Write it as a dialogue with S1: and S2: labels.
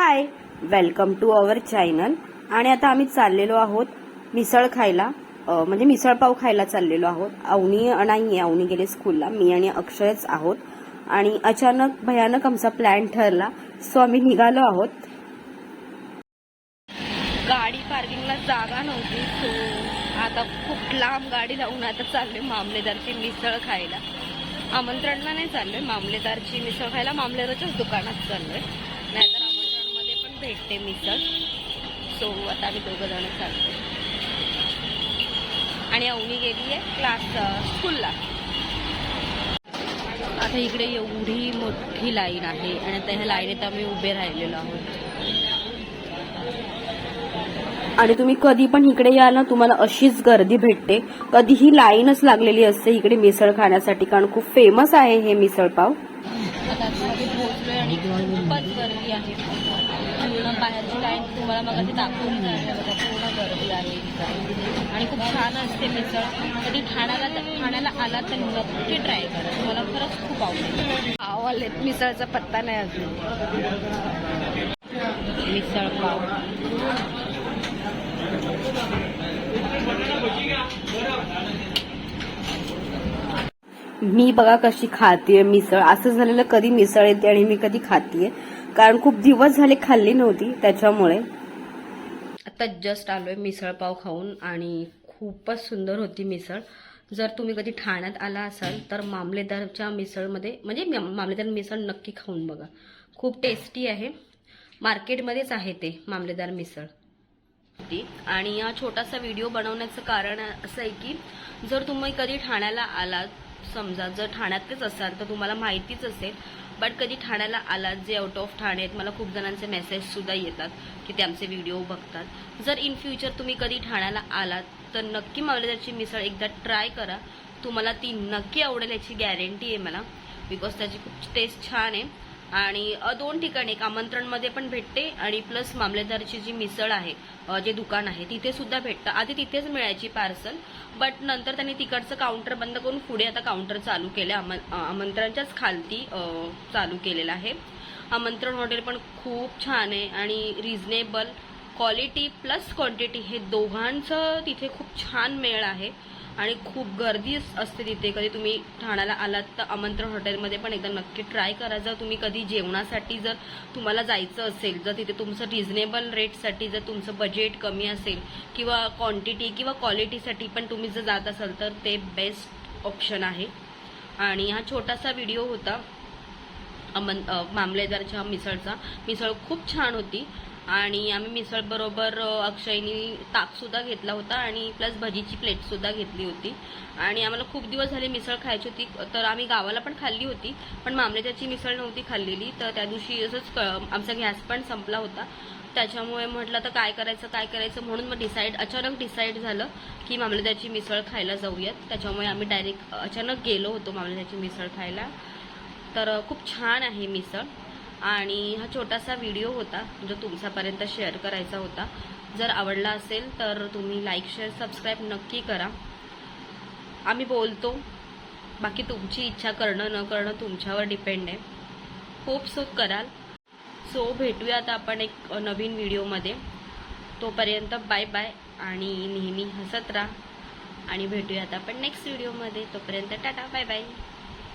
S1: Hi welcome to our channel आणि आता आम्ही चाललेलो आहोत मिसळ खायला. म्हणजे मिसळपाव खायला चाललेलो आहोत. अवनी नाही आहे अवनी गेले स्कूलला मी आणि अक्षयच आहोत. आणि अचानक भयानक आमचा प्लॅन ठरला. सो आम्ही निघालो आहोत. गाडी पार्किंगला जागा नव्हती. सो आता खूप लांब गाडी लावून आता चाललोय मामलेदारची मिसळ खायला. आमंत्रणला नाही चाललोय. मामलेदारची मिसळ खायला मामलेदारच्याच दुकानात चाललोय. नाहीतर भेटते मिसळ सो आता आम्ही दोघं जण चाललोय आणि अवनी गेली आहे क्लास स्कूलला आता इकडे एवढी मोठी लाईन आहे आणि आता ह्या लाईनीत आम्ही उभे राहिलेलो आहोत. आणि तुम्ही कधी पण इकडे याल ना तुम्हाला अशीच गर्दी भेटते. कधीही लाईनच लागलेली असते इकडे मिसळ खाण्यासाठी कारण खूप फेमस आहे हे मिसळ पाव. खूपच गर्दी आहे. पूर्ण बाहेरची लाईन तुम्हाला मग ती दाखवून आहे बघा पूर्ण गर्दी आहे. आणि खूप छान असते मिसळ. कधी ठाण्याला ठाण्याला आला तर नक्की ट्राय करा. तुम्हाला खरंच खूप आवडेल. पाव आलेत मिसळचा पत्ता नाही अजून. मिसळ पाव. मी बघा कशी खातीये मिसळ. असं झालेलं कधी मिसळ येते आणि मी कधी खातीये. कारण खूप दिवस झाले खाल्ली नव्हती त्याच्यामुळे. आता जस्ट आलोय मिसळ पाव खाऊन आणि खूपच सुंदर होती मिसळ. जर तुम्ही कधी ठाण्यात आला असाल तर मामलेदारच्या मिसळमध्ये म्हणजे मामलेदार मिसळ नक्की खाऊन बघा. खूप टेस्टी आहे. मार्केटमध्येच आहे ते मामलेदार मिसळ. आणि हा छोटासा व्हिडिओ बनवण्याचं कारण असं आहे की जर तुम्ही कधी ठाण्याला आलात समजा जर ठाण्यातच असाल तर तुम्हाला माहितीच असेल. बट कधी ठाण्याला आलात जे आउट ऑफ ठाणे आहेत मला खूप जणांचे मेसेजसुद्धा येतात की ते आमचे व्हिडिओ बघतात. जर इन फ्युचर तुम्ही कधी ठाण्याला आलात तर नक्की मावलेदारची मिसळ एकदा ट्राय करा. तुम्हाला ती नक्की आवडेल याची गॅरंटी आहे मला. बिकॉज त्याची खूप टेस्ट छान आहे. आणि दोन ठिकाणी एक आमंत्रणमध्ये पण भेटते आणि प्लस मामलेदारची जी मिसळ आहे जे दुकान आहे तिथे सुद्धा भेटतं. आधी तिथेच मिळायची पार्सल बट नंतर त्यांनी तिकडचं काउंटर बंद करून पुढे आता काउंटर चालू केलं. आमंत्रणच्याच खालती चालू केलेलं आहे. आमंत्रण हॉटेल पण खूप छान आहे आणि रिझनेबल क्वालिटी प्लस क्वांटिटी हे दोघांचं तिथे खूप छान मेळ आहे. आणि खूप गर्दी असते तिथे. कधी तुम्ही ठाण्याला आलात तर आमंत्रण हॉटेलमध्ये पण एकदा नक्की ट्राय करा. जर तुम्ही कधी जेवणासाठी जर तुम्हाला जायचं असेल जर तिथे तुमचं रिझनेबल रेटसाठी जर तुमचं बजेट कमी असेल किंवा क्वांटिटी किंवा क्वालिटीसाठी पण तुम्ही जर जात असाल तर ते बेस्ट ऑप्शन आहे. आणि हा छोटासा व्हिडिओ होता अमन मामलेदारच्या मिसळचा. मिसळ खूप छान होती. आणि आम्ही मिसळबरोबर अक्षयनी ताकसुद्धा घेतला होता आणि प्लस भजीची प्लेटसुद्धा घेतली होती. आणि आम्हाला खूप दिवस झाले मिसळ खायची होती तर आम्ही गावाला पण खाल्ली होती पण मामलेच्याची मिसळ नव्हती खाल्लेली. तर त्या दिवशी असंच क- आमचा गॅस पण संपला होता. त्याच्यामुळे म्हटलं तर काय करायचं काय करायचं? म्हणून मग डिसाईड अचानक डिसाईड झालं की मामलेदाची मिसळ खायला जाऊयात. त्याच्यामुळे आम्ही डायरेक्ट अचानक गेलो होतो मामलेदाची मिसळ खायला. तर खूप छान आहे मिसळ. आणि हा छोटासा व्हिडिओ होता जो तुमच्यापर्यंत शेअर करायचा होता. जर आवडला असेल तर तुम्ही लाईक शेअर सबस्क्राईब नक्की करा. आम्ही बोलतो बाकी तुमची इच्छा करणं न करणं तुमच्यावर डिपेंड आहे. होप सो कराल. सो भेटूयात आपण एक नवीन व्हिडिओमध्ये तोपर्यंत बाय बाय आणि नेहमी हसत राहा. आणि भेटूयात आपण नेक्स्ट व्हिडिओमध्ये तोपर्यंत टाटा बाय बाय